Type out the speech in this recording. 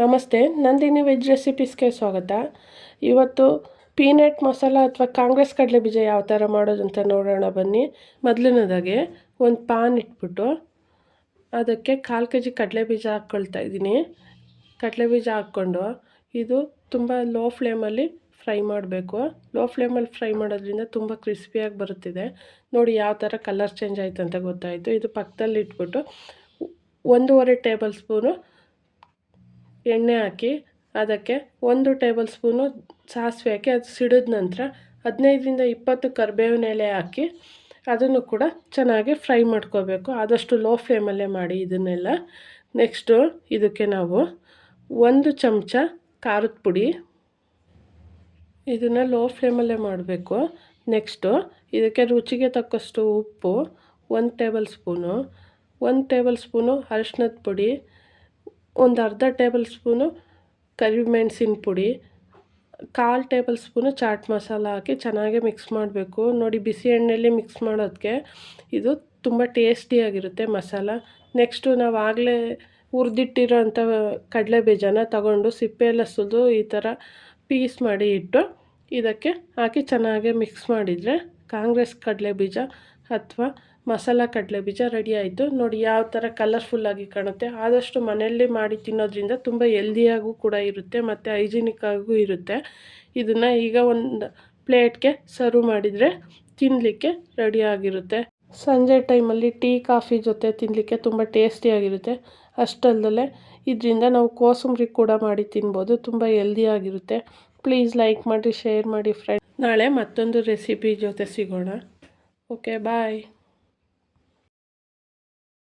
ನಮಸ್ತೆ, ನಂದಿನಿ ವೆಜ್ ರೆಸಿಪೀಸ್ಗೆ ಸ್ವಾಗತ. ಇವತ್ತು ಪೀನಟ್ ಮಸಾಲ ಅಥವಾ ಕಾಂಗ್ರೆಸ್ ಕಡಲೆ ಬೀಜ ಯಾವ ಥರ ಮಾಡೋದು ಅಂತ ನೋಡೋಣ ಬನ್ನಿ. ಮೊದಲನೇದಾಗೆ ಒಂದು ಪಾನ್ ಇಟ್ಬಿಟ್ಟು ಅದಕ್ಕೆ ಕಾಲು ಕೆ ಜಿ ಕಡಲೆ ಬೀಜ ಹಾಕ್ಕೊಳ್ತಾ ಇದ್ದೀನಿ. ಕಡಲೆ ಬೀಜ ಹಾಕ್ಕೊಂಡು ಇದು ತುಂಬ ಲೋ ಫ್ಲೇಮಲ್ಲಿ ಫ್ರೈ ಮಾಡಬೇಕು. ಲೋ ಫ್ಲೇಮಲ್ಲಿ ಫ್ರೈ ಮಾಡೋದ್ರಿಂದ ತುಂಬ ಕ್ರಿಸ್ಪಿಯಾಗಿ ಬರುತ್ತಿದೆ. ನೋಡಿ ಯಾವ ಥರ ಕಲರ್ ಚೇಂಜ್ ಆಯಿತು ಅಂತ ಗೊತ್ತಾಯಿತು. ಇದು ಪಕ್ಕದಲ್ಲಿ ಇಟ್ಬಿಟ್ಟು ಒಂದೂವರೆ ಟೇಬಲ್ ಸ್ಪೂನು ಎಣ್ಣೆ ಹಾಕಿ ಅದಕ್ಕೆ ಒಂದು ಟೇಬಲ್ ಸ್ಪೂನು ಸಾಸಿವೆ ಹಾಕಿ ಅದು ಸಿಡಿದ ನಂತರ ಹದಿನೈದರಿಂದ ಇಪ್ಪತ್ತು ಕರಿಬೇವಿನ ಎಲೆ ಹಾಕಿ ಅದನ್ನು ಕೂಡ ಚೆನ್ನಾಗಿ ಫ್ರೈ ಮಾಡ್ಕೋಬೇಕು. ಆದಷ್ಟು ಲೋ ಫ್ಲೇಮಲ್ಲೇ ಮಾಡಿ ಇದನ್ನೆಲ್ಲ. ನೆಕ್ಸ್ಟು ಇದಕ್ಕೆ ನಾವು ಒಂದು ಚಮಚ ಖಾರದ ಪುಡಿ. ಇದನ್ನು ಲೋ ಫ್ಲೇಮಲ್ಲೇ ಮಾಡಬೇಕು. ನೆಕ್ಸ್ಟು ಇದಕ್ಕೆ ರುಚಿಗೆ ತಕ್ಕಷ್ಟು ಉಪ್ಪು, ಒಂದು ಟೇಬಲ್ ಸ್ಪೂನು, ಒಂದು ಟೇಬಲ್ ಸ್ಪೂನು ಅರಿಶಿನದ ಪುಡಿ ಒಂದು ಅರ್ಧ ಟೇಬಲ್ ಸ್ಪೂನು ಕರಿಮೆಣಸಿನ ಪುಡಿ, ಕಾಲು ಟೇಬಲ್ ಸ್ಪೂನು ಚಾಟ್ ಮಸಾಲ ಹಾಕಿ ಚೆನ್ನಾಗೆ ಮಿಕ್ಸ್ ಮಾಡಬೇಕು. ನೋಡಿ, ಬಿಸಿ ಎಣ್ಣೆಯಲ್ಲಿ ಮಿಕ್ಸ್ ಮಾಡೋದಕ್ಕೆ ಇದು ತುಂಬ ಟೇಸ್ಟಿಯಾಗಿರುತ್ತೆ ಮಸಾಲ. ನೆಕ್ಸ್ಟು ನಾವು ಆಗಲೇ ಹುರಿದಿಟ್ಟಿರೋ ಅಂಥ ಕಡಲೆ ಬೀಜನ ತಗೊಂಡು ಸಿಪ್ಪೆ ಸುಲಿದು ಈ ಥರ ಪೀಸ್ ಮಾಡಿ ಇಟ್ಟು ಇದಕ್ಕೆ ಹಾಕಿ ಚೆನ್ನಾಗೆ ಮಿಕ್ಸ್ ಮಾಡಿದರೆ ಕಾಂಗ್ರೆಸ್ ಕಡಲೆ ಬೀಜ ಅಥವಾ ಮಸಾಲ ಕಡಲೆ ಬೀಜ ರೆಡಿ ಆಯಿತು. ನೋಡಿ ಯಾವ ಥರ ಕಲರ್ಫುಲ್ಲಾಗಿ ಕಾಣುತ್ತೆ. ಆದಷ್ಟು ಮನೆಯಲ್ಲೇ ಮಾಡಿ ತಿನ್ನೋದ್ರಿಂದ ತುಂಬ ಎಲ್ದಿಯಾಗೂ ಕೂಡ ಇರುತ್ತೆ, ಮತ್ತು ಹೈಜಿನಿಕ್ಕಾಗೂ ಇರುತ್ತೆ. ಇದನ್ನು ಈಗ ಒಂದು ಪ್ಲೇಟ್ಗೆ ಸರ್ವ್ ಮಾಡಿದರೆ ತಿನ್ನಲಿಕ್ಕೆ ರೆಡಿಯಾಗಿರುತ್ತೆ ಸಂಜೆ ಟೈಮಲ್ಲಿ ಟೀ ಕಾಫಿ ಜೊತೆ ತಿನ್ನಲಿಕ್ಕೆ ತುಂಬ ಟೇಸ್ಟಿಯಾಗಿರುತ್ತೆ ಅಷ್ಟಲ್ಲದೆ ಇದರಿಂದ ನಾವು ಕೋಸಂಬರಿ ಕೂಡ ಮಾಡಿ ತಿನ್ಬೋದು, ತುಂಬ ಹೆಲ್ದಿಯಾಗಿರುತ್ತೆ ಪ್ಲೀಸ್ ಲೈಕ್ ಮಾಡಿ ಶೇರ್ ಮಾಡಿ ಫ್ರೆಂಡ್ ನಾಳೆ ಮತ್ತೊಂದು ರೆಸಿಪಿ ಜೊತೆ ಸಿಗೋಣ. Okay, bye.